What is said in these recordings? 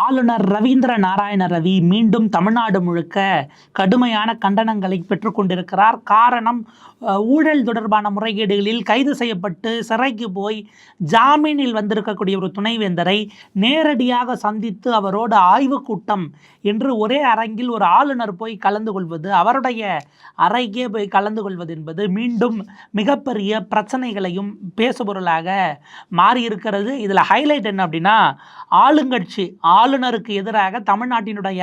ஆளுநர் ரவீந்திர நாராயண ரவி மீண்டும் தமிழ்நாடு முழுக்க கடுமையான கண்டனங்களை பெற்றுக்கொண்டிருக்கிறார் காரணம் ஊழல் தொடர்பான முறைகேடுகளில் கைது செய்யப்பட்டு சிறைக்கு போய் ஜாமீனில் வந்திருக்கக்கூடிய ஒரு துணைவேந்தரை நேரடியாக சந்தித்து அவரோடு ஆய்வு கூட்டம் என்று ஒரே அரங்கில் ஒரு ஆளுநர் போய் கலந்து கொள்வது அவருடைய அறைக்கே போய் கலந்து கொள்வது என்பது மீண்டும் மிகப்பெரிய பிரச்சனைகளையும் பேசுபொருளாக மாறியிருக்கிறது. இதில் ஹைலைட் என்ன அப்படின்னா ஆளுங்கட்சி ஆளுநருக்கு எதிராக தமிழ்நாட்டினுடைய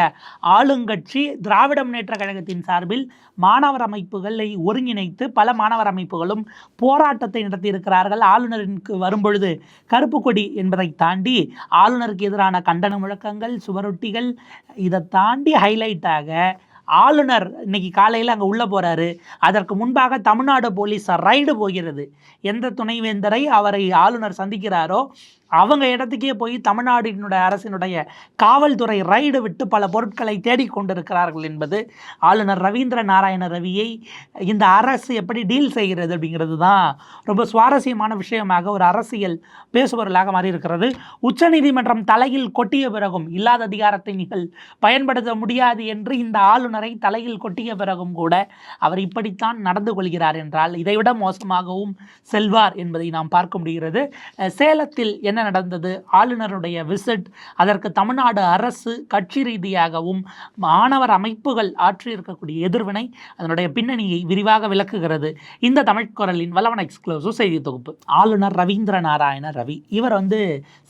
ஆளுங்கட்சி திராவிட முன்னேற்ற கழகத்தின் சார்பில் மாணவர் அமைப்புகளை ஒருங்கிணைத்து பல மாணவர் அமைப்புகளும் போராட்டத்தை நடத்தியிருக்கிறார்கள். ஆளுநருக்கு வரும்பொழுது கருப்பு கொடி என்பதை தாண்டி ஆளுநருக்கு எதிரான கண்டன முழக்கங்கள் சுவரொட்டிகள் இதை தாண்டி ஹைலைட்டாக ஆளுநர் இன்னைக்கு காலையில் அங்கே உள்ளே போகிறாரு அதற்கு முன்பாக தமிழ்நாடு போலீஸ் ரைடு போகிறது. எந்த துணைவேந்தரை அவரை ஆளுநர் சந்திக்கிறாரோ அவங்க இடத்துக்கே போய் தமிழ்நாட்டினுடைய அரசினுடைய காவல்துறை ரைடு விட்டு பல பொருட்களை தேடிக் கொண்டிருக்கிறார்கள் என்பது ஆளுநர் ரவீந்திர நாராயண ரவியை இந்த அரசு எப்படி டீல் செய்கிறது அப்படிங்கிறது தான் ரொம்ப சுவாரஸ்யமான விஷயமாக ஒரு அரசியல் பேசுபொருளாக மாறியிருக்கிறது. உச்சநீதிமன்றம் தலையில் கொட்டிய பிறகும் இல்லாத அதிகாரத்தை நீங்கள் பயன்படுத்த முடியாது என்று இந்த ஆளுநரை தலையில் கொட்டிய பிறகும் கூட அவர் இப்படித்தான் நடந்து கொள்கிறார் என்றால் இதைவிட மோசமாகவும் செல்வார் என்பதை நாம் பார்க்க முடிகிறது. சேலத்தில் என்ன நடந்தது? ஆளுநருடைய விசிட் அதற்கு தமிழ்நாடு அரசு கட்சி ரீதியாகவும் மாணவர் அமைப்புகள் ஆற்றியிருக்கக்கூடிய எதிர்வினை அதனுடைய பின்னணியை விரிவாக விளக்குகிறது. இந்த தமிழ்குரலின் குரலின் எக்ஸ்க்ளூசிவ் செய்தி தொகுப்பு. ஆளுநர் ரவீந்திர நாராயண ரவி. இவர் வந்து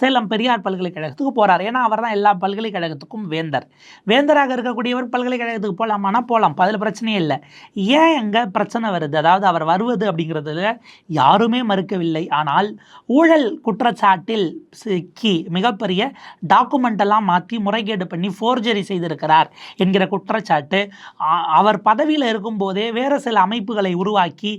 சேலம் பெரியார் பல்கலைக்கழகத்துக்கு போறார். ஏன்னா அவர் தான் எல்லா பல்கலைக்கழகத்துக்கும் வேந்தர். வேந்தராக இருக்கக்கூடியவர் பல்கலைக்கழகத்துக்கு போகலாமானா போகலாம் அதில் பிரச்சனையே இல்லை. ஏன் எங்கே பிரச்சனை வருது? அதாவது அவர் வருவது அப்படிங்கிறதுல யாருமே மறுக்கவில்லை. ஆனால் ஊழல் குற்றச்சாட்டில் சிக்கி மிகப்பெரிய டாக்குமெண்ட் எல்லாம் மாற்றி முறைகேடு பண்ணி ஃபோர்ஜரி செய்திருக்கிறார் என்கிற குற்றச்சாட்டு. அவர் பதவியில் இருக்கும்போதே வேறு சில அமைப்புகளை உருவாக்கி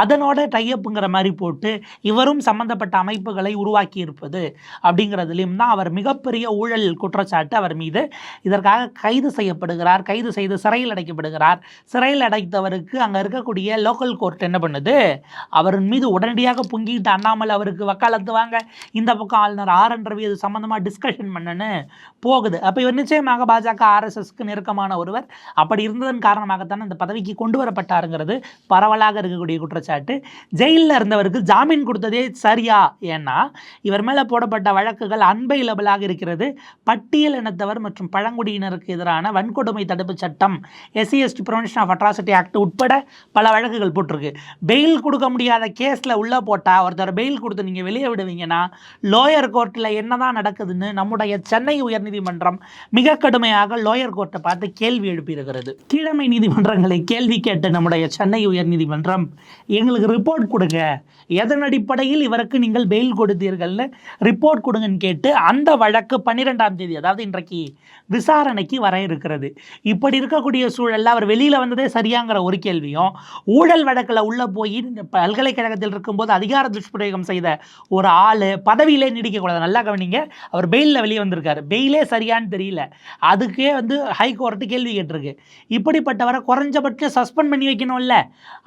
அதனோட டையப்புங்கிற மாதிரி போட்டு இவரும் சம்பந்தப்பட்ட அமைப்புகளை உருவாக்கி இருப்பது அப்படிங்கிறதுலையும் தான் அவர் மிகப்பெரிய ஊழல் குற்றச்சாட்டு அவர் மீது இதற்காக கைது செய்யப்படுகிறார். கைது செய்து சிறையில் அடைக்கப்படுகிறார். சிறையில் அடைத்தவருக்கு அங்கே இருக்கக்கூடிய லோக்கல் கோர்ட் என்ன பண்ணுது? அவரின் மீது உடனடியாக பொங்கிட்டு அண்ணாமல் அவருக்கு வக்காலத்து வாங்க. இந்த பக்கம் ஆளுநர் ஆர் என் ரவி இது சம்மந்தமாக டிஸ்கஷன் பண்ணனு போகுது. அப்போ இவர் நிச்சயமாக பாஜக ஆர்எஸ்எஸ்க்கு நெருக்கமான ஒருவர். அப்படி இருந்ததன் காரணமாகத்தான் இந்த பதவிக்கு கொண்டு வரப்பட்டாருங்கிறது பரவலாக இருக்கக்கூடிய குற்றச்சாட்டு. ஜெயிலில் இருந்தவருக்கு ஜாமீன் கொடுத்ததே சரியா? ஏன்னா இவர் மேலே போடப்பட்ட வழக்குகள் அன்பைலபிளாக இருக்கிறது. பட்டியல் இனத்தவர் மற்றும் பழங்குடியினருக்கு எதிரான வன்கொடுமை தடுப்பு சட்டம் SC ST provision of atrocity act உட்பட பல வழக்குகள் போட்டிருக்கு. பெயில் கொடுக்க முடியாத கேஸில் உள்ளே போட்டால் ஒருத்தர் பெயில் கொடுத்து நீங்கள் வெளியே விடுவீங்கன்னா லோயர் கோர்ட்டில் என்னதான் நடக்குதுன்னு நம்முடைய சென்னை உயர்நீதிமன்றம் மிக கடுமையாக லோயர் கோர்ட்டை பார்த்து கேள்வி எழுப்பியிருக்கிறது கீழமை நீதிமன்றங்களை கேள்வி கேட்டு நம்முடைய சென்னை உயர்நீதிமன்றம் எங்களுக்கு ரிப்போர்ட் கொடுங்க. எதன் அடிப்படையில் இவருக்கு நீங்கள் பெயில் கொடுத்தீர்கள்னு ரிப்போர்ட் கொடுங்கன்னு கேட்டு அந்த வழக்கு பன்னிரெண்டாம் தேதி அதாவது இன்றைக்கு விசாரணைக்கு வர இருக்கிறது. இப்படி இருக்கக்கூடிய சூழல்ல அவர் வெளியில் வந்ததே சரியாங்கிற ஒரு கேள்வியும் ஊழல் வழக்கில் உள்ளே போய் பல்கலைக்கழகத்தில் இருக்கும்போது அதிகார துஷ்பிரயோகம் செய்த ஒரு ஆள் பதவியிலே நீடிக்கக்கூடாது. நல்லா கவனிங்க. அவர் பெயிலில் வெளியே வந்திருக்காரு. பெயிலே சரியான்னு தெரியல. அதுக்கே வந்து ஹைகோர்ட்டு கேள்வி கேட்டிருக்கு. இப்படிப்பட்டவரை குறைஞ்சபட்சம் சஸ்பெண்ட் பண்ணி வைக்கணும்ல.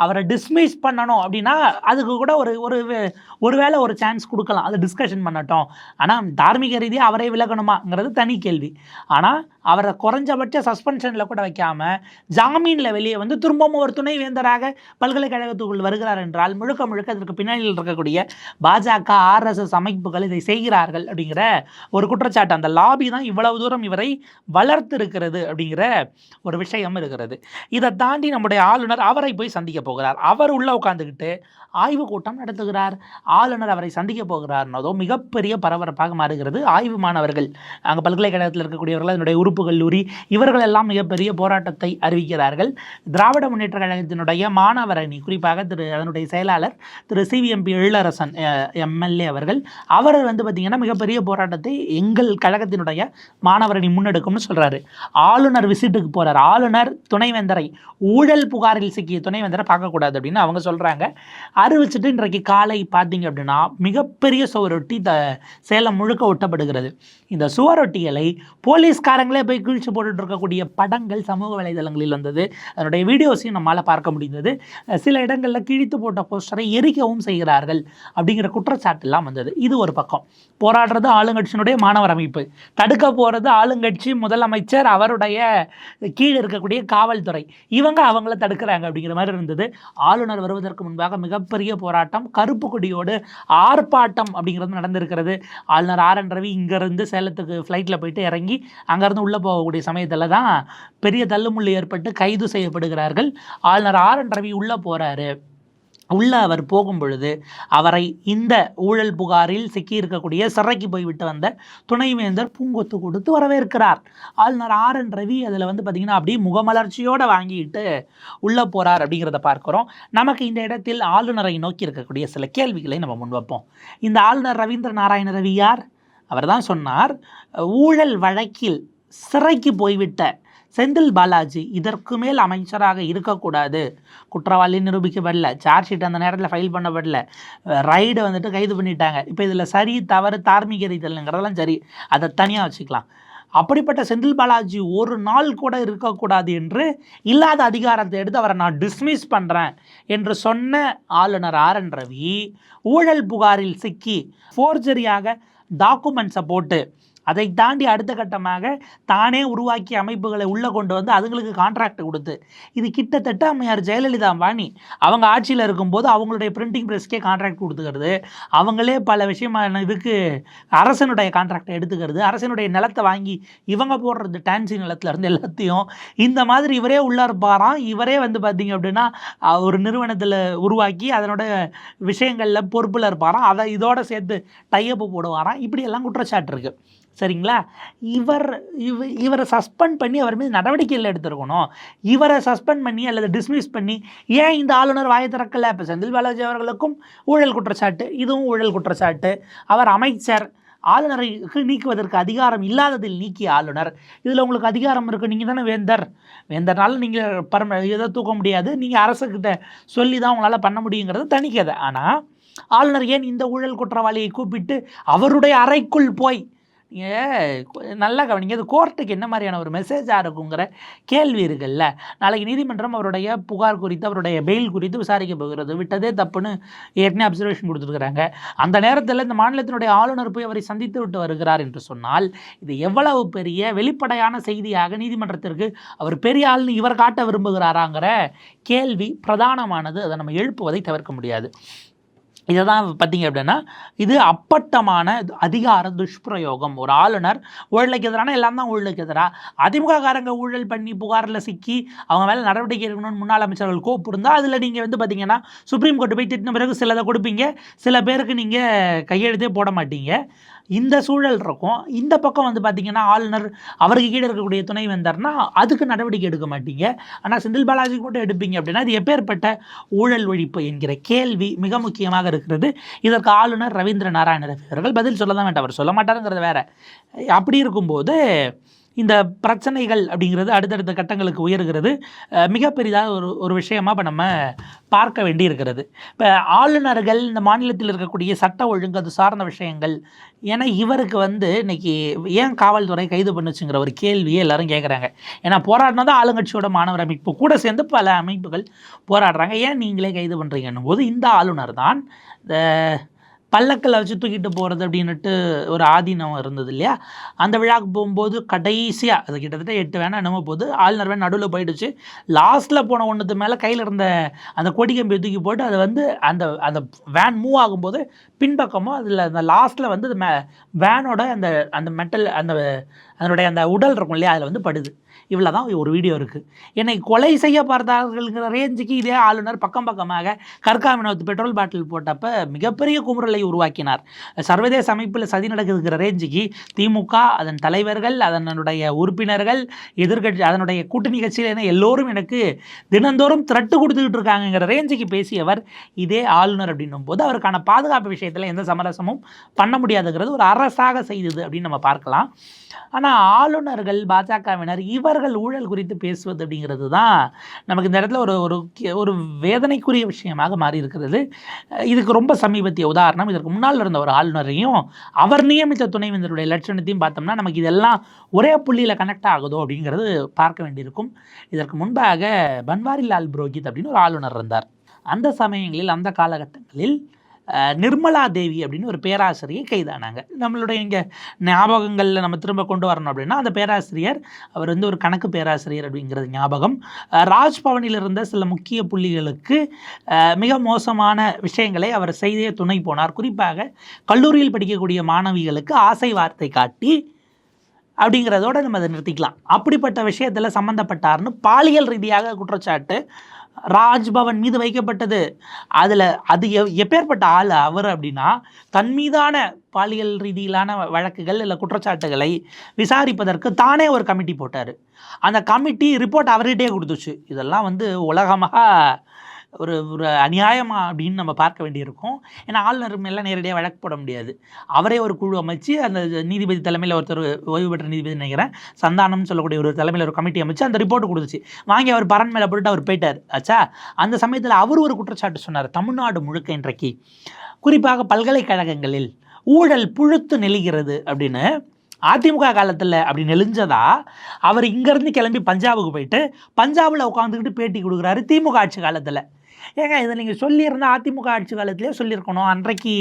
அவரை டிஸ்மிஸ் பண்ணணும் அப்படின்னா அதுக்கு கூட ஒரு ஒரு ஒருவேளை ஒரு சான்ஸ் கொடுக்கலாம். அது டிஸ்கஷன் பண்ணட்டும். ஆனால் தார்மீக ரீதியாக அவரே விலகணுமாங்கிறது தனி கேள்வி. ஆனால் அவரை குறைஞ்சபட்ச சஸ்பென்ஷனில் கூட வைக்காம ஜாமீனில் வெளியே வந்து திரும்பவும் ஒரு துணை வேந்தராக பல்கலைக்கழகத்துக்குள் வருகிறார் என்றால் முழுக்க முழுக்க அதற்கு பின்னணியில் இருக்கக்கூடிய பாஜக ஆர்எஸ்எஸ் அமைப்புகள் இதை செய்கிறார்கள் அப்படிங்கிற ஒரு குற்றச்சாட்டு. அந்த லாபி தான் இவ்வளவு தூரம் இவரை வளர்த்து இருக்கிறது அப்படிங்கிற ஒரு விஷயம் இருக்கிறது. இதை தாண்டி நம்முடைய ஆளுநர் அவரை போய் சந்திக்க போகிறார். அவர் உள்ள உட்காந்துக்கிட்டு ஆய்வு கூட்டம் நடத்துகிறார். ஆளுநர் அவரை சந்திக்க போகிறார்னதோ மிகப்பெரிய பரபரப்பாக மாறுகிறது. ஆய்வு மாணவர்கள் அங்கே பல்கலைக்கழகத்தில் இருக்கக்கூடியவர்கள் அதனுடைய உறுப்பு கல்லூரி இவர்கள் எல்லாம் மிகப்பெரிய போராட்டத்தை அறிவிக்கிறார்கள். திராவிட முன்னேற்ற கழகத்தினுடைய மாணவர் அணி குறிப்பாக திரு அதனுடைய செயலாளர் திரு சிவிஎம்பி எழிலரசன் எம்எல்ஏ அவர்கள் அவர் வந்து பார்த்திங்கன்னா மிகப்பெரிய போராட்டத்தை எங்கள் கழகத்தினுடைய மாணவரணி முன்னெடுக்கும்னு சொல்கிறாரு ஆளுநர் விசிட்டுக்கு போகிறார் ஆளுநர் துணைவேந்தரை ஊழல் புகாரில் சிக்கிய துணைவேந்தரை பார்க்கக்கூடாது அப்படின்னு அவங்க சொல்கிறாங்க அறிவிச்சிட்டு இன்றைக்கு காலை பார்த்தீங்க அப்படின்னா மிகப்பெரிய சுவரொட்டி த சேலம் முழுக்க ஒட்டப்படுகிறது. இந்த சுவரொட்டிகளை போலீஸ்காரங்களே போய் கீழ்ச்சி போட்டுட்டு இருக்கக்கூடிய படங்கள் சமூக வலைதளங்களில் வந்தது. அதனுடைய வீடியோஸையும் நம்மளால் பார்க்க முடிந்தது. சில இடங்களில் கிழித்து போட்ட போஸ்டரை எரிக்கவும் செய்கிறார்கள் அப்படிங்கிற குற்றச்சாட்டுலாம் வந்தது. இது ஒரு பக்கம். போராடுறது ஆளுங்கட்சியினுடைய மாணவர் அமைப்பு. தடுக்க போகிறது ஆளுங்கட்சி முதலமைச்சர் அவருடைய கீழே இருக்கக்கூடிய காவல்துறை. இவங்க அவங்கள தடுக்கிறாங்க அப்படிங்கிற மாதிரி இருந்தது. ஆளுநர் வருவதற்கு முன்பாக மிகப்பெரிய போராட்டம் கருப்பு கொடியோடு ஆர்ப்பாட்டம் அப்படிங்கிறது நடந்திருக்கிறது. ஆளுநர் ஆர் என் ரவி இங்கேருந்து சேலத்துக்கு ஃப்ளைட்டில் போயிட்டு இறங்கி அங்கேருந்து உள்ளே போகக்கூடிய சமயத்தில் தான் பெரிய தள்ளுமுள்ளு ஏற்பட்டு கைது செய்யப்படுகிறார்கள். ஆளுநர் ஆர் என் ரவி உள்ளே போகிறாரு உள்ளே அவர் போகும் பொழுது அவரை இந்த ஊழல் புகாரில் சிக்கியிருக்கக்கூடிய சிறைக்கு போய்விட்டு வந்த துணைவேந்தர் பூங்கொத்து கொடுத்து வரவேற்கிறார். ஆளுநர் ஆர் என் ரவி அதில் வந்து பார்த்திங்கன்னா அப்படியே முகமலர்ச்சியோடு வாங்கிட்டு உள்ளே போகிறார் அப்படிங்கிறத பார்க்குறோம். நமக்கு இந்த இடத்தில் ஆளுநரை நோக்கி இருக்கக்கூடிய சில கேள்விகளை நம்ம முன்வைப்போம் இந்த ஆளுநர் ரவீந்திர நாராயண ரவி யார்? அவர் தான் சொன்னார் ஊழல் வழக்கில் சிறைக்கு போய்விட்ட செந்தில் பாலாஜி இதற்கு மேல் அமைச்சராக இருக்கக்கூடாது. குற்றவாளி நிரூபிக்கப்படல. சார்ஜ் ஷீட் அந்த நேரத்தில் ஃபைல் பண்ணப்படல. ரைடு வந்துட்டு கைது பண்ணிட்டாங்க. இப்போ இதில் சரி தவறு தார்மீக ரீதியில்ங்கிறதெல்லாம் சரி. அதை தனியாக வச்சுக்கலாம். அப்படிப்பட்ட செந்தில் பாலாஜி ஒரு நாள் கூட இருக்கக்கூடாது என்று இல்லாத அதிகாரத்தை எடுத்து அவரை நான் டிஸ்மிஸ் பண்ணுறேன் என்று சொன்ன ஆளுநர் ஆர் என் ரவி ஊழல் புகாரில் சிக்கி ஃபோர்ஜரியாக டாக்குமெண்ட்ஸை போட்டு அதை தாண்டி அடுத்த கட்டமாக தானே உருவாக்கிய அமைப்புகளை உள்ளே கொண்டு வந்து அதுங்களுக்கு கான்ட்ராக்ட் கொடுத்து. இது கிட்டத்தட்ட அம்மையார் ஜெயலலிதா அம்பானி அவங்க ஆட்சியில் இருக்கும்போது அவங்களுடைய பிரிண்டிங் ப்ரெஸ்க்கே கான்ட்ராக்ட் கொடுத்துக்கிறது. அவங்களே பல விஷயமான இதுக்கு அரசனுடைய கான்ட்ராக்டை எடுத்துக்கிறது. அரசனுடைய நிலத்தை வாங்கி இவங்க போடுறது டான்சி நிலத்துலேருந்து எல்லாத்தையும் இந்த மாதிரி இவரே உள்ளே இருப்பாராம் இவரே வந்து பார்த்திங்க அப்படின்னா ஒரு நிறுவனத்தில் உருவாக்கி அதனோட விஷயங்களில் பொறுப்பில் இருப்பாராம். அதை இதோட சேர்த்து டையப்பு போடுவாராம். இப்படியெல்லாம் குற்றச்சாட்டு இருக்குது சரிங்களா? இவர் இவ இவரை சஸ்பெண்ட் பண்ணி அவர் மீது நடவடிக்கைகள் எடுத்திருக்கணும். இவரை சஸ்பெண்ட் பண்ணி அல்லது டிஸ்மிஸ் பண்ணி ஏன் இந்த ஆளுநர் வாயை திறக்கலை? இப்போ செந்தில் பாலாஜி அவர்களுக்கும் ஊழல் குற்றச்சாட்டு இதுவும் ஊழல் குற்றச்சாட்டு. அவர் அமைச்சர் ஆளுநருக்கு நீக்குவதற்கு அதிகாரம் இல்லாததில் நீக்கிய ஆளுநர். இதில் உங்களுக்கு அதிகாரம் இருக்குது நீங்கள் தானே வேந்தர். வேந்தர்னால நீங்கள் பரம இதை தூக்க முடியாது. நீங்கள் அரசுக்கிட்ட சொல்லி தான் உங்களால் பண்ண முடியுங்கிறது தனிக்கதை. ஆனால் ஆளுநர் ஏன் இந்த ஊழல் குற்றவாளியை கூப்பிட்டு அவருடைய அறைக்குள் போய் நீங்கள் நல்லா கவனிங்க. அது கோர்ட்டுக்கு என்ன மாதிரியான ஒரு மெசேஜாக இருக்குங்கிற கேள்வி இருக்குல்ல. நாளைக்கு நீதிமன்றம் அவருடைய புகார் குறித்து அவருடைய பெயில் குறித்து விசாரிக்க போகிறது. விட்டதே தப்புன்னு ஏற்கனவே அப்சர்வேஷன் கொடுத்துருக்குறாங்க. அந்த நேரத்தில் இந்த மாநிலத்தினுடைய ஆளுநர் போய் அவரை சந்தித்து விட்டு வருகிறார் என்று சொன்னால் இது எவ்வளவு பெரிய வெளிப்படையான செய்தியாக நீதிமன்றத்திற்கு அவர் பெரிய ஆள்னு இவர் காட்ட விரும்புகிறாராங்கிற கேள்வி பிரதானமானது. அதை நம்ம எழுப்புவதை தவிர்க்க முடியாது. இதை தான் பார்த்தீங்க அப்படின்னா இது அப்பட்டமான அதிகார துஷ்பிரயோகம். ஒரு ஆளுநர் ஊழலுக்கு எதிரான எல்லாம் தான் ஊழலுக்கு எதிராக அதிமுககாரங்க ஊழல் பண்ணி புகாரில் சிக்கி அவங்க மேலே நடவடிக்கை எடுக்கணும்னு முன்னாள் அமைச்சர்கள் கோப்பு இருந்தால் அதில் நீங்கள் வந்து பார்த்தீங்கன்னா சுப்ரீம் கோர்ட்டு போய் திட்டின பிறகு சிலதை கொடுப்பீங்க. சில பேருக்கு நீங்கள் கையெழுத்தே போட மாட்டீங்க. இந்த சூழல் இருக்கும். இந்த பக்கம் வந்து பார்த்திங்கன்னா ஆளுநர் அவருக்கு கீழே இருக்கக்கூடிய துணை வந்தார்னா அதுக்கு நடவடிக்கை எடுக்க மாட்டீங்க. ஆனால் செந்தில் பாலாஜி கூட எடுப்பீங்க அப்படின்னா அது எப்பேற்பட்ட ஊழல் ஒழிப்பு என்கிற கேள்வி மிக முக்கியமாக இருக்கிறது. இதற்கு ஆளுநர் ரவீந்திர நாராயண ரவி அவர்கள் பதில் சொல்ல தான் வேண்டாம். அவர் சொல்ல மாட்டாருங்கிறது வேற. அப்படி இருக்கும்போது இந்த பிரச்சனைகள் அப்படிங்கிறது அடுத்தடுத்த கட்டங்களுக்கு உயர்கிறது. மிகப்பெரிதாக மிக பெரிதாக ஒரு ஒரு விஷயமாக இப்போ நம்ம பார்க்க வேண்டி இருக்கிறது இப்போ ஆளுநர்கள் இந்த மாநிலத்தில் இருக்கக்கூடிய சட்ட ஒழுங்கு அது சார்ந்த விஷயங்கள் ஏன்னா இவருக்கு வந்து இன்னைக்கு ஏன் காவல்துறை கைது பண்ணுச்சுங்கிற ஒரு கேள்வியை எல்லாரும் கேட்குறாங்க ஏன்னா போராடினது ஆளுங்கட்சியோட மாணவர் அமைப்பு கூட சேர்ந்து பல அமைப்புகள் போராடுறாங்க. ஏன் நீங்களே கைது பண்ணுறீங்கன்னும் போது இந்த ஆளுநர் தான் இந்த பல்லக்கில் வச்சு தூக்கிட்டு போகிறது அப்படின்னுட்டு ஒரு ஆதீனம் இருந்தது இல்லையா? அந்த விழாவுக்கு போகும்போது கடைசியாக அது கிட்டத்தட்ட எட்டு வேணா என்னமோ போகுது. ஆளுநர் வேன் நடுவில் போயிடுச்சு. லாஸ்ட்டில் போன ஒன்றுத்து மேலே கையில் இருந்த அந்த கொடி கம்பியை தூக்கி போட்டு அது வந்து அந்த அந்த வேன் மூவ் ஆகும்போது பின்பக்கமோ அதில் அந்த லாஸ்ட்டில் வந்து அந்த மே வேனோட அந்த அந்த மெட்டல் அந்த அதனுடைய அந்த உடல் இருக்கும் இல்லையா? அதில் வந்து படுது. இவ்வளோ தான் ஒரு வீடியோ இருக்குது என்னை கொலை செய்ய பார்த்தார்கள்ங்கிற ரேஞ்சுக்கு இதே ஆளுநர் பக்கம் பக்கமாக கற்காமினத்து பெட்ரோல் பாட்டில் போட்டப்ப மிகப்பெரிய குமுறலை உருவாக்கினார். சர்வதேச அமைப்பில் சதி நடக்குதுங்கிற ரேஞ்சுக்கு திமுக அதன் தலைவர்கள் அதனுடைய உறுப்பினர்கள் எதிர்கட்சி அதனுடைய கூட்டணி கட்சியில் என எல்லோரும் எனக்கு தினந்தோறும் த்ரெட்டு கொடுத்துக்கிட்டு இருக்காங்கங்கிற ரேஞ்சுக்கு பேசியவர் இதே ஆளுநர் அப்படின்னும் போது அவருக்கான பாதுகாப்பு விஷயத்தில் எந்த சமரசமும் பண்ண முடியாதுங்கிறது ஒரு அரசாக செய்தது அப்படின்னு நம்ம பார்க்கலாம். ஆனால் ஆளுநர்கள் பாஜகவினர் இவர் அவர்கள் ஊழல் குறித்து பேசுவது அப்படிங்கிறது தான் நமக்கு இந்த இடத்துல ஒரு ஒரு கே- ஒரு வேதனைக்குரிய விஷயமாக மாறி இருக்கிறது இதுக்கு ரொம்ப சமீபத்திய உதாரணம். இதற்கு முன்னால் இருந்த ஒரு ஆளுநரையும் அவர் நியமித்த துணைவேந்தருடைய லட்சணத்தையும் பார்த்தோம்னா நமக்கு இதெல்லாம் ஒரே புள்ளியில் கனெக்ட் ஆகுதோ அப்படிங்கிறது பார்க்க வேண்டியிருக்கும். இதற்கு முன்பாக பன்வாரிலால் புரோஹித் அப்படின்னு ஒரு ஆளுநர் இருந்தார். அந்த சமயங்களில் அந்த காலகட்டங்களில் நிர்மலா தேவி அப்படின்னு ஒரு பேராசிரியை கைதானாங்க. நம்மளுடைய இங்கே ஞாபகங்களில் நம்ம திரும்ப கொண்டு வரணும் அப்படின்னா அந்த பேராசிரியர் அவர் வந்து ஒரு கணக்கு பேராசிரியர் அப்படிங்கிறது ஞாபகம். ராஜ்பவனில் இருந்த சில முக்கிய புள்ளிகளுக்கு மிக மோசமான விஷயங்களை அவர் செய்தே துணை போனார். குறிப்பாக கல்லூரியில் படிக்கக்கூடிய மாணவிகளுக்கு ஆசை வார்த்தை காட்டி அப்படிங்கிறதோட நம்ம அதை நிறுத்திக்கலாம். அப்படிப்பட்ட விஷயத்தில் சம்மந்தப்பட்டார்னு பாலியல் ரீதியாக குற்றச்சாட்டு ராஜ்பவன் மீது வைக்கப்பட்டது. அதில் அது எப்பேற்பட்ட ஆள் அவர் அப்படின்னா தன் மீதான பாலியல் ரீதியிலான வ- வழக்குகள் இல்லை குற்றச்சாட்டுகளை விசாரிப்பதற்கு தானே ஒரு கமிட்டி போட்டார். அந்த கமிட்டி ரிப்போர்ட் அவர்கிட்டே கொடுத்துச்சு. இதெல்லாம் வந்து உலகமாக ஒரு ஒரு அநியாயமா அப்படின்னு நம்ம பார்க்க வேண்டியிருக்கும். ஏன்னா ஆளுநர் எல்லாம் நேரடியாக வழக்கு போட முடியாது. அவரே ஒரு குழு அமைச்சு அந்த நீதிபதி தலைமையில் ஒருத்தர் ஓய்வு பெற்ற நீதிபதி நினைக்கிறேன். சந்தானம்னு சொல்லக்கூடிய ஒரு தலைமையில் ஒரு கமிட்டி அமைச்சு அந்த ரிப்போர்ட் கொடுத்துச்சு. வாங்கி அவர் பரன் மேலே போட்டு அவர் போயிட்டார். ஆச்சா அந்த சமயத்தில் அவர் ஒரு குற்றச்சாட்டு சொன்னார். தமிழ்நாடு முழுக்க இன்றைக்கு. குறிப்பாக பல்கலைக்கழகங்களில் ஊழல் புழுத்து நெளிகிறது அப்படின்னு அதிமுக காலத்தில் அப்படி நெளிஞ்சதா அவர் இங்கேருந்து கிளம்பி பஞ்சாபுக்கு போயிட்டு பஞ்சாபில் உட்காந்துக்கிட்டு பேட்டி கொடுக்குறாரு திமுக ஆட்சி காலத்தில். ஏங்க இதை நீங்கள் சொல்லியிருந்தால் அதிமுக ஆட்சி காலத்திலே சொல்லியிருக்கணும். அன்றைக்கு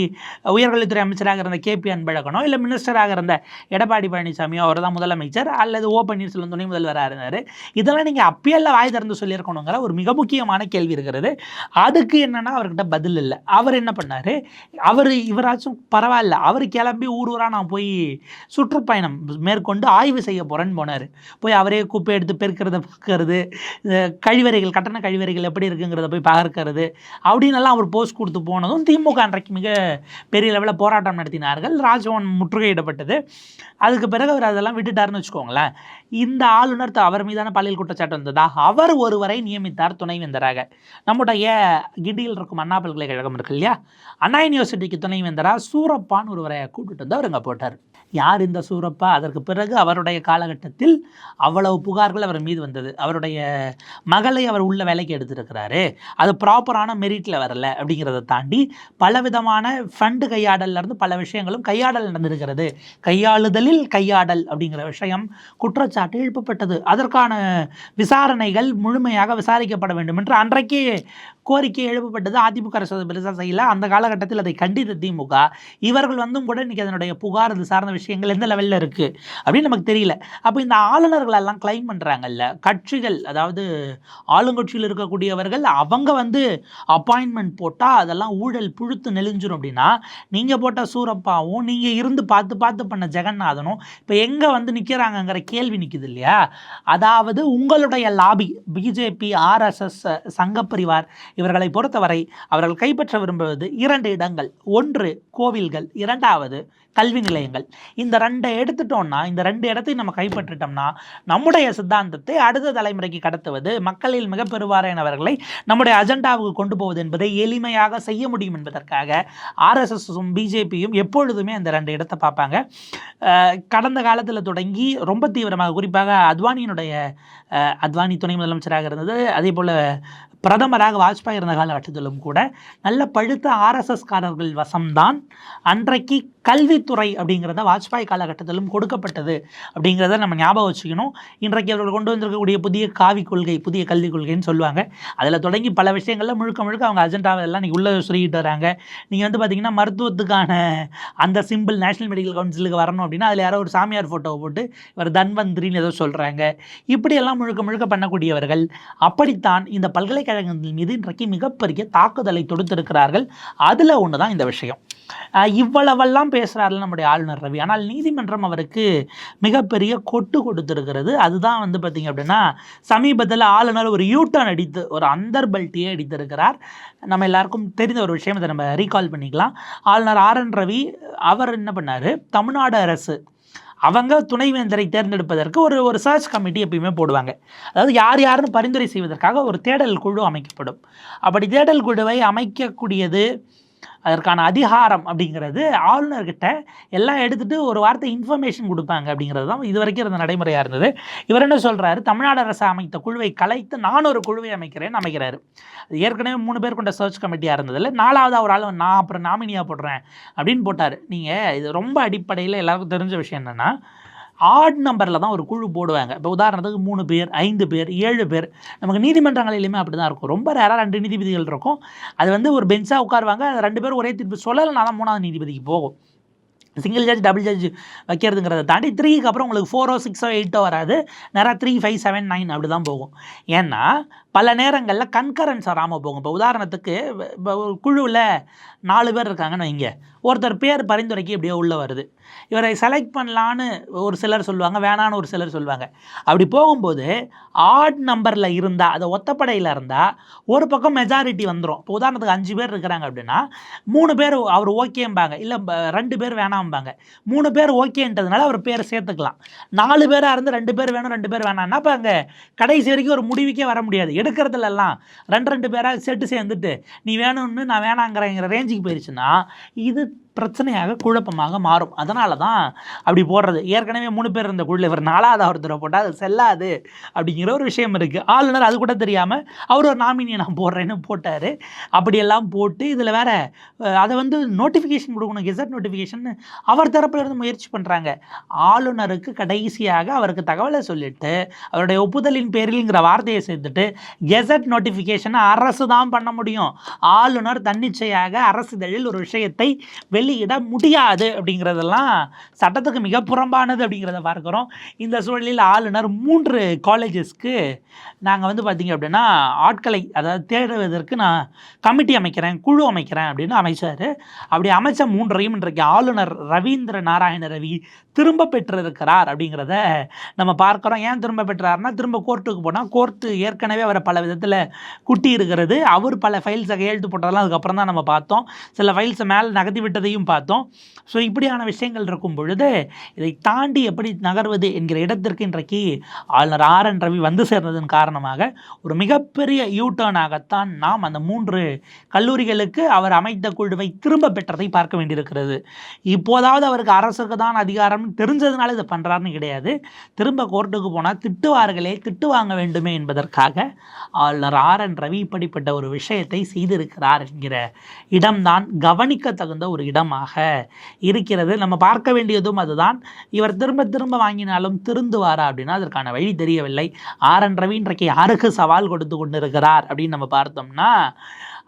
உயர்கல்வித்துறை அமைச்சராக இருந்த கேபி அன்பழகனோ இல்லை மினிஸ்டராக இருந்த எடப்பாடி பழனிசாமியோ அவர் தான் முதலமைச்சர் அல்லது ஓ பன்னீர்செல்வம் துணை முதல்வராக இருந்தார். இதெல்லாம் நீங்கள் அப்பயெல்லாம் வாய் திறந்து சொல்லியிருக்கணுங்கிற ஒரு மிக முக்கியமான கேள்வி இருக்கிறது. அதுக்கு என்னன்னா அவர்கிட்ட பதில் இல்லை. அவர் என்ன பண்ணார்? அவர் இவராச்சும் பரவாயில்ல. அவர் கிளம்பி ஊர் ஊராக நான் போய் சுற்றுப்பயணம் மேற்கொண்டு ஆய்வு செய்ய போகிறேன்னு போனார். போய் அவரே குப்பை எடுத்து பெருக்கிறத பார்க்கறது கழிவறைகள் கட்டண கழிவறைகள் எப்படி இருக்குங்கிறத போய் பார்க்கறது இருக்கிறது அப்படின்னு எல்லாம் அவர் போஸ்ட் கொடுத்து போனதும் திமுக அன்றைக்கு மிக பெரிய லெவலில் போராட்டம் நடத்தினார்கள். ராஜ்பவன் முற்றுகையிடப்பட்டது. அதுக்கு பிறகு அவர் அதெல்லாம் விட்டுட்டாருன்னு வச்சுக்கோங்களேன். இந்த ஆளுநர் அவர் மீதான பாலியல் குற்றச்சாட்டு வந்ததா? அவர் ஒருவரை நியமித்தார் துணைவேந்தராக. நம்முடைய கிண்டியில் இருக்கும் அண்ணா பல்கலைக்கழகம் இருக்கு இல்லையா? அண்ணா யூனிவர்சிட்டிக்கு துணைவேந்தராக சூரப்பான்னு ஒருவரை கூப்பிட்டு வந்து அவர் அங்கே போட்டார். யார் இந்த சூரப்பா? அதற்கு பிறகு அவருடைய காலகட்டத்தில் அவ்வளவு புகார்கள் அவர் மீது வந்தது. அவருடைய மகளை அவர் உள்ள வேலைக்கு எடுத்திருக்கிறாரு. அது ப்ராப்பரான மெரிட்டில் வரல அப்படிங்கிறத தாண்டி பலவிதமான ஃபண்டு கையாடல்லேருந்து பல விஷயங்களும் கையாடல் நடந்திருக்கிறது. கையாளுதலில் கையாடல் அப்படிங்கிற விஷயம் குற்றச்சாட்டு எழுப்பப்பட்டது. அதற்கான விசாரணைகள் முழுமையாக விசாரிக்கப்பட வேண்டும் என்று அன்றைக்கே கோரிக்கை எழுப்பப்பட்டது அதிமுக அரசு அதை பெருசாக செய்யல. அந்த காலகட்டத்தில் அதை கண்டித்த திமுக இவர்கள் வந்தும் கூட இன்றைக்கி அதனுடைய புகார் இது சார்ந்த விஷயங்கள் எந்த லெவலில் இருக்குது அப்படின்னு நமக்கு தெரியல. அப்போ இந்த ஆளுநர்களெல்லாம் கிளைம் பண்ணுறாங்கல்ல கட்சிகள் அதாவது ஆளுங்கட்சியில் இருக்கக்கூடியவர்கள் அவங்க வந்து அப்பாயின்மெண்ட் போட்டால் அதெல்லாம் ஊழல் புழுத்து நெளிஞ்சிரும் அப்படின்னா நீங்கள் போட்ட சூரப்பாவும் நீங்கள் இருந்து பார்த்து பார்த்து பண்ண ஜெகநாதனும் இப்போ எங்கே வந்து நிற்கிறாங்கங்கிற கேள்வி நிற்குது இல்லையா? அதாவது உங்களுடைய லாபி பிஜேபி ஆர்எஸ்எஸ் சங்கப்பரிவார் இவர்களை பொறுத்தவரை அவர்கள் கைப்பற்ற விரும்புவது இரண்டு இடங்கள். ஒன்று கோவில்கள் இரண்டாவது கல்வி நிலையங்கள். இந்த ரெண்டை எடுத்துட்டோம்னா இந்த ரெண்டு இடத்தையும் நம்ம கைப்பற்றிட்டோம்னா நம்முடைய சித்தாந்தத்தை அடுத்த தலைமுறைக்கு கடத்துவது மக்களில் மிக பெருவாரியானவர்களை நம்முடைய அஜெண்டாவுக்கு கொண்டு போவது என்பதை எளிமையாக செய்ய முடியும் என்பதற்காக ஆர்எஸ்எஸும் பிஜேபியும் எப்பொழுதுமே அந்த ரெண்டு இடத்தை பார்ப்பாங்க. கடந்த காலத்தில் தொடங்கி ரொம்ப தீவிரமாக குறிப்பாக அத்வானியினுடைய அத்வானி துணை முதலமைச்சராக இருந்தது. அதே போல் பிரதமராக வாஜ்பாய் இருந்த காலகட்டத்திலும் கூட நல்ல பழுத்த ஆர்எஸ்எஸ்காரர்கள் வசம்தான் அன்றைக்கு கல்வித்துறை அப்படிங்கிறத வாஜ்பாய் காலகட்டத்திலும் கொடுக்கப்பட்டது அப்படிங்கிறத நம்ம ஞாபகம் வச்சுக்கணும். இன்றைக்கு அவர்கள் கொண்டு வந்திருக்கக்கூடிய புதிய காவி கொள்கை புதிய கல்விக் கொள்கைன்னு சொல்லுவாங்க. அதில் தொடங்கி பல விஷயங்கள்ல முழுக்க முழுக்க அவங்க அஜெண்டாவை எல்லாம் நீங்கள் உள்ளே சொல்லிட்டு வராங்க. நீங்கள் வந்து பார்த்தீங்கன்னா மருத்துவத்துக்கான அந்த சிம்பிள் நேஷனல் மெடிக்கல் கவுன்சிலுக்கு வரணும் அப்படின்னா அதில் யாரோ ஒரு சாமியார் ஃபோட்டோவை போட்டு இவர் தன்வந்திரின்னு ஏதோ சொல்கிறாங்க இப்படியெல்லாம் முழுக்க முழுக்க பண்ணக்கூடியவர்கள் அப்படித்தான் இந்த பல்கலைக்கழகங்கள் மீது இன்றைக்கு மிகப்பெரிய தாக்குதலை தொடுத்திருக்கிறார்கள். அதில் ஒன்று தான் இந்த விஷயம். இவ்வளவெல்லாம் பேசுகிறார்கள் நம்முடைய ஆளுநர் ரவி. ஆனால் நீதிமன்றம் அவருக்கு மிகப்பெரிய கொட்டு கொடுத்துருக்கிறது. அதுதான் வந்து பார்த்திங்க அப்படின்னா சமீபத்தில் ஆளுநர் ஒரு யூட்டர்ன் அடித்து ஒரு அந்தர்பல்ட்டியே அடித்திருக்கிறார். நம்ம எல்லாருக்கும் தெரிந்த ஒரு விஷயம் இதை நம்ம ரீகால் பண்ணிக்கலாம். ஆளுநர் ஆர் என் ரவி அவர் என்ன பண்ணார்? தமிழ்நாடு அரசு அவங்க துணைவேந்தரை தேர்ந்தெடுப்பதற்கு ஒரு ஒரு சர்ச் கமிட்டி எப்பயுமே போடுவாங்க. அதாவது யார் யாருன்னு பரிந்துரை செய்வதற்காக ஒரு தேடல் குழு அமைக்கப்படும். அப்படி தேடல் குழுவை அமைக்கக்கூடியது அதற்கான அதிகாரம் அப்படிங்கிறது ஆளுநர்கிட்ட எல்லாம் எடுத்துகிட்டு ஒரு வார்த்தை இன்ஃபர்மேஷன் கொடுப்பாங்க அப்படிங்கிறது தான் இது வரைக்கும் இருந்த நடைமுறையாக இருந்தது. இவர் என்ன சொல்கிறாரு தமிழ்நாடு அரசு அமைத்த குழுவை கலைத்து நான் ஒரு குழுவை அமைக்கிறேன்னு அமைக்கிறாரு. அது ஏற்கனவே மூணு பேர் கொண்ட சர்ச் கமிட்டியாக இருந்ததில்ல நாலாவது ஒரு ஆள் நான் அப்புறம் நாமினியாக போடுறேன். அப்படின்னு போட்டார். நீங்கள் இது ரொம்ப அடிப்படையில் எல்லாருக்கும் தெரிஞ்ச விஷயம் என்னென்னா ஆட் நம்பரில் தான் ஒரு குழு போடுவாங்க. இப்போ உதாரணத்துக்கு மூணு பேர் ஐந்து பேர் ஏழு பேர். நமக்கு நீதிமன்றங்களிலுமே அப்படி தான் இருக்கும். ரொம்ப ரேராக ரெண்டு நீதிபதிகள் இருக்கும். அது வந்து ஒரு பெஞ்சாக உட்காருவாங்க. ரெண்டு பேரும் ஒரே தீர்ப்பு சொல்லலைனா தான் மூணாவது நீதிபதிக்கு போகும். சிங்கிள் ஜட்ஜ் டபுள் ஜட்ஜ் வைக்கிறதுங்கிறத தாண்டி த்ரீக்கு அப்புறம் உங்களுக்கு ஃபோரோ சிக்ஸோ எயிட்டோ வராது. நேராக த்ரீ ஃபைவ் செவன் நைன் அப்படி தான் போகும். ஏன்னா பல நேரங்களில் கன்கரன்ஸ் வராமல் போகும் இப்போ உதாரணத்துக்கு இப்போ ஒரு குழுவில் நாலு பேர் இருக்காங்கன்னு வைங்க. ஒருத்தர் பேர் பரிந்துரைக்கு இப்படியோ உள்ளே வருது. இவரை செலக்ட் பண்ணலான்னு ஒரு சிலர் சொல்லுவாங்க வேணான்னு ஒரு சிலர் சொல்லுவாங்க. அப்படி போகும்போது ஆட் நம்பரில் இருந்தால் அதை ஒத்தப்படையில் இருந்தால் ஒரு பக்கம் மெஜாரிட்டி வந்துடும் இப்போ உதாரணத்துக்கு அஞ்சு பேர் இருக்கிறாங்க அப்படின்னா மூணு பேர் அவர் ஓகேம்பாங்க இல்லை ரெண்டு பேர் வேணாம்பாங்க. மூணு பேர் ஓகேன்றதுனால அவர் பேரை சேர்த்துக்கலாம். நாலு பேராக இருந்து ரெண்டு பேர் வேணும் ரெண்டு பேர் வேணாம்னா இப்போ அங்கே கடைசி வரைக்கும் ஒரு முடிவுக்கே வர முடியாது. எடுக்கிறதுல எல்லாம் ரெண்டு ரெண்டு பேராக செட்டு சேர்ந்துட்டு நீ வேணும்னு நான் வேணாங்கிறங்கிற ரேஞ்சுக்கு போயிடுச்சுன்னா இது பிரச்சனையாக குழப்பமாக மாறும். அதனால தான் அப்படி போடுறது. ஏற்கனவே மூணு பேர் இருந்த குழுவில் இவர் நாலாவது ஒருத்தரை போட்டால் அது செல்லாது அப்படிங்கிற ஒரு விஷயம் இருக்குது ஆளுநர் அது கூட தெரியாமல் அவர் ஒரு நாமினியை நான் போடுறேன்னு போட்டார். அப்படியெல்லாம் போட்டு இதில் வேற அதை வந்து நோட்டிஃபிகேஷன் கொடுக்கணும். கெசட் நோட்டிஃபிகேஷன் அவர் தரப்பில் இருந்து முயற்சி பண்ணுறாங்க ஆளுநருக்கு கடைசியாக அவருக்கு தகவலை சொல்லிட்டு அவருடைய ஒப்புதலின் பேரில்ங்கிற வார்த்தையை சேர்த்துட்டு கெசட் நோட்டிஃபிகேஷனை அரசு தான் பண்ண முடியும். ஆளுநர் தன்னிச்சையாக அரசிதழில் ஒரு விஷயத்தை வெளியிட முடியாது அப்படிங்கிறதெல்லாம் சட்டத்துக்கு மிக புறம்பானது அப்படிங்கிறத பார்க்குறோம். இந்த சூழலில் ஆளுநர் மூன்று காலேஜஸ்க்கு நாங்கள் வந்து பார்த்திங்க அப்படின்னா ஆட்களை அதாவது தேடுவதற்கு நான் கமிட்டி அமைக்கிறேன் குழு அமைக்கிறேன் அப்படின்னு அமைச்சார். அப்படி அமைச்ச மூன்றையும் இன்றைக்கு ஆளுநர் ரவீந்திர நாராயண ரவி திரும்ப பெற்றிருக்கிறார் அப்படிங்கிறத நம்ம பார்க்குறோம். ஏன் திரும்ப பெற்றார்னா திரும்ப கோர்ட்டுக்கு போனால் கோர்ட்டு ஏற்கனவே அவரை பல விதத்தில் குட்டி இருக்கிறது அவர் பல ஃபைல்ஸை கையெழுத்து போட்டதெல்லாம் அதுக்கப்புறம் தான் நம்ம பார்த்தோம். சில ஃபைல்ஸை மேலே நகர்த்தி அதையும் பார்த்தோம். ஸோ இப்படியான விஷயங்கள் இருக்கும் பொழுது இதை தாண்டி எப்படி நகர்வது என்கிற இடத்திற்கு இன்றைக்கு ஆளுநர் ஆர் என் ரவி வந்து சேர்ந்ததன் காரணமாக ஒரு மிகப்பெரிய யூடேர்னாகத்தான் நாம் அந்த மூன்று கல்லூரிகளுக்கு அவர் அமைத்த குழுவை திரும்ப பெற்றதை பார்க்க வேண்டியிருக்கிறது. இப்போதாவது அவருக்கு அரசுக்கு தான் அதிகாரம் தெரிஞ்சதுனால இதை பண்ணுறாருன்னு கிடையாது. திரும்ப கோர்ட்டுக்கு போனால் திட்டுவார்களே திட்டு வாங்க வேண்டுமே என்பதற்காக ஆளுநர் ஆர் என் ரவி இப்படிப்பட்ட ஒரு விஷயத்தை செய்திருக்கிறார் என்கிற இடம்தான் கவனிக்க தகுந்த ஒரு இடமாக இருக்கிறது. நம்ம பார்க்க வேண்டியதும் அதுதான். இவர் திரும்ப திரும்ப வாங்கினாலும் திருந்துவாரா அப்படின்னா அதற்கான வழி தெரியவில்லை. ஆர் என் ரவி இன்றைக்கு யாருக்கு சவால் கொடுத்து கொண்டிருக்கிறார் அப்படின்னு நம்ம பார்த்தோம்னா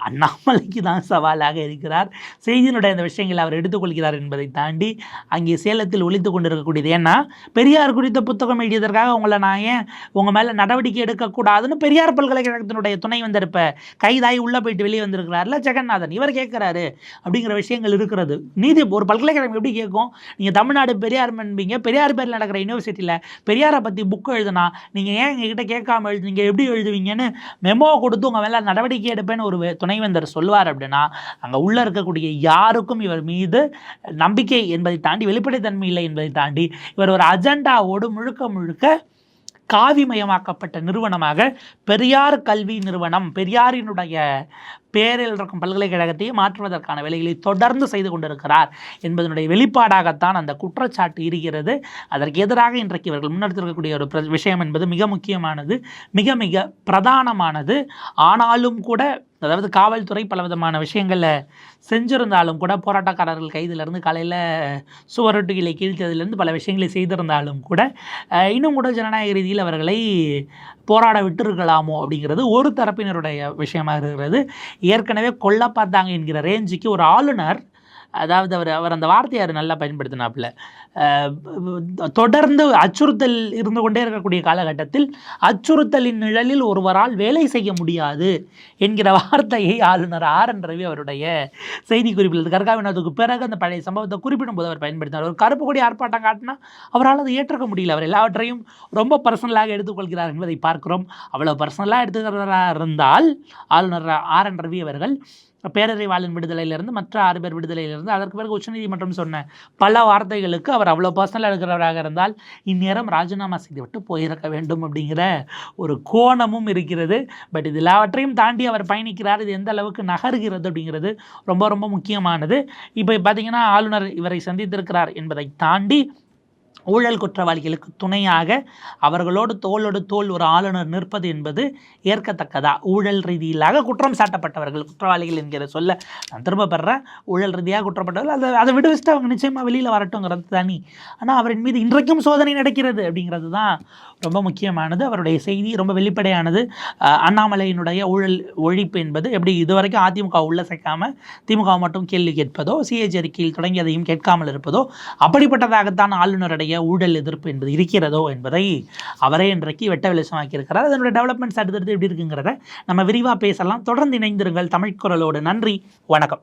அண்ணாமலைக்கு தான் சவாலாக இருக்கிறார். செய்தியினுடைய அந்த விஷயங்களை அவர் எடுத்துக்கொள்கிறார் என்பதை தாண்டி அங்கே சேலத்தில் ஒழித்து கொண்டிருக்கக்கூடியது. ஏன்னா பெரியார் குறித்த புத்தகம் எழுதியதற்காக உங்களை நான் ஏன் உங்கள் மேலே நடவடிக்கை எடுக்கக்கூடாதுன்னு பெரியார் பல்கலைக்கழகத்தினுடைய துணை வந்திருப்ப கைதாகி உள்ளே போயிட்டு வெளியே வந்திருக்கிறார்ல ஜெகநாதன். இவர் கேட்குறாரு அப்படிங்கிற விஷயங்கள் இருக்கிறது. நீதி ஒரு பல்கலைக்கழகம் எப்படி கேட்கும்? நீங்கள் தமிழ்நாடு பெரியார் என்பீங்க. பெரியார் பேரில் நடக்கிற யூனிவர்சிட்டியில் பெரியாரை பற்றி புக்கு எழுதுனா நீங்கள் ஏன் எங்ககிட்ட கேட்காம எழுதுனீங்க? எப்படி எழுதுவீங்கன்னு மெமோ கொடுத்து உங்கள் மேலே நடவடிக்கை எடுப்பேன்னு ஒரு துணை துணைவேந்தர் சொல்வார் அப்படின்னா அங்கே உள்ளே இருக்கக்கூடிய யாருக்கும் இவர் மீது நம்பிக்கை என்பதை தாண்டி வெளிப்படைத்தன்மை இல்லை என்பதை தாண்டி இவர் ஒரு அஜெண்டாவோடு முழுக்க முழுக்க காவிமயமாக்கப்பட்ட நிறுவனமாக பெரியார் கல்வி நிறுவனம் பெரியாரினுடைய பேரில் இருக்கும் பல்கலைக்கழகத்தையே மாற்றுவதற்கான வேலைகளை தொடர்ந்து செய்து கொண்டிருக்கிறார் என்பதனுடைய வெளிப்பாடாகத்தான் அந்த குற்றச்சாட்டு இருக்கிறது. அதற்கு எதிராக இன்றைக்கு இவர்கள் முன்னெடுத்திருக்கக்கூடிய ஒரு பிர- விஷயம் என்பது மிக முக்கியமானது மிக மிக பிரதானமானது. ஆனாலும் கூட அதாவது காவல்துறை பலவிதமான விஷயங்களில் செஞ்சிருந்தாலும் கூட போராட்டக்காரர்கள் கைதிலிருந்து காலையில் சுவரொட்டுகளை கீழ்த்ததிலிருந்து பல விஷயங்களை செய்திருந்தாலும் கூட இன்னும் கூட ஜனநாயக ரீதியில் அவர்களை போராட விட்டிருக்கலாமோ அப்படிங்கிறது ஒரு தரப்பினருடைய விஷயமாக இருக்கிறது. ஏற்கனவே கொல்ல பார்த்தாங்க என்கிற ரேஞ்சுக்கு ஒரு ஆளுநர் அதாவது அவர் அவர் அந்த வார்த்தையை அவர் நல்லா பயன்படுத்தினாப்புல. தொடர்ந்து அச்சுறுத்தல் இருந்து கொண்டே இருக்கக்கூடிய காலகட்டத்தில் அச்சுறுத்தலின் நிழலில் ஒருவரால் வேலை செய்ய முடியாது என்கிற வார்த்தையை ஆளுநர் ஆர் என் ரவி அவருடைய செய்தி குறிப்பில் கர்காவினத்துக்கு பிறகு அந்த பழைய சம்பவத்தை குறிப்பிடும்போது அவர் பயன்படுத்தினார். ஒரு கருப்பு கொடி ஆர்ப்பாட்டம் காட்டினா அவரால் அதை ஏற்றுக்க முடியல. அவர் எல்லாவற்றையும் ரொம்ப பர்சனலாக எடுத்துக்கொள்கிறார் என்பதை பார்க்கிறோம். அவ்வளோ பர்சனலாக எடுத்துக்கிறதா இருந்தால் ஆளுநர் ஆர் என் ரவி அவர்கள் பேரறிவாளன் விடுதலையிலிருந்து மற்ற ஆறு பேர் விடுதலையிலிருந்து அதற்கு பிறகு உச்சநீதிமன்றம் சொன்ன பல வார்த்தைகளுக்கு அவர் அவ்வளோ பர்சனலாக இருக்கிறவராக இருந்தால் இந்நேரம் ராஜினாமா செய்துவிட்டு போயிருக்க வேண்டும் அப்படிங்கிற ஒரு கோணமும் இருக்கிறது. பட் இது எல்லாவற்றையும் தாண்டி அவர் பயணிக்கிறார். இது எந்த அளவுக்கு நகர்கிறது அப்படிங்கிறது ரொம்ப ரொம்ப முக்கியமானது. இப்போ பார்த்தீங்கன்னா ஆளுநர் இவரை சந்தித்திருக்கிறார் என்பதை தாண்டி ஊழல் குற்றவாளிகளுக்கு துணையாக அவர்களோடு தோளோடு தோல் ஒரு ஆளுநர் நிற்பது என்பது ஏற்கத்தக்கதா? ஊழல் ரீதியிலாக குற்றம் சாட்டப்பட்டவர்கள் குற்றவாளிகள் என்கிற சொல்ல நான் திரும்ப பெறேன் ஊழல் ரீதியாக குற்றப்பட்டவர்கள் அதை அதை விடுவிச்சுட்டு அவங்க நிச்சயமாக வெளியில் வரட்டுங்கிறது தனி. ஆனால் அவரின் மீது இன்றைக்கும் சோதனை நடக்கிறது அப்படிங்கிறது தான் ரொம்ப முக்கியமானது. அவருடைய செய்தி ரொம்ப வெளிப்படையானது. அண்ணாமலையினுடைய ஊழல் ஒழிப்பு என்பது எப்படி இதுவரைக்கும் அதிமுக உள்ள சேர்க்காமல் திமுக மட்டும் கேள்வி கேட்பதோ சிஏஜி அறிக்கையில் தொடங்கியதையும் கேட்காமல் இருப்பதோ அப்படிப்பட்டதாகத்தான் ஆளுநருடைய ஊழல் எதிர்ப்பு என்பது இருக்கிறதோ என்பதை அவரே இன்றைக்கு வெட்ட வெளிச்சமாக்கியிருக்கிறார். அதனுடைய டெவலப்மெண்ட்ஸ் அடுத்தடுத்து எப்படி இருக்குங்கிறத நம்ம விரிவாக பேசலாம். தொடர்ந்து இணைந்திருங்கள் தமிழ் குரலோடு. நன்றி. வணக்கம்.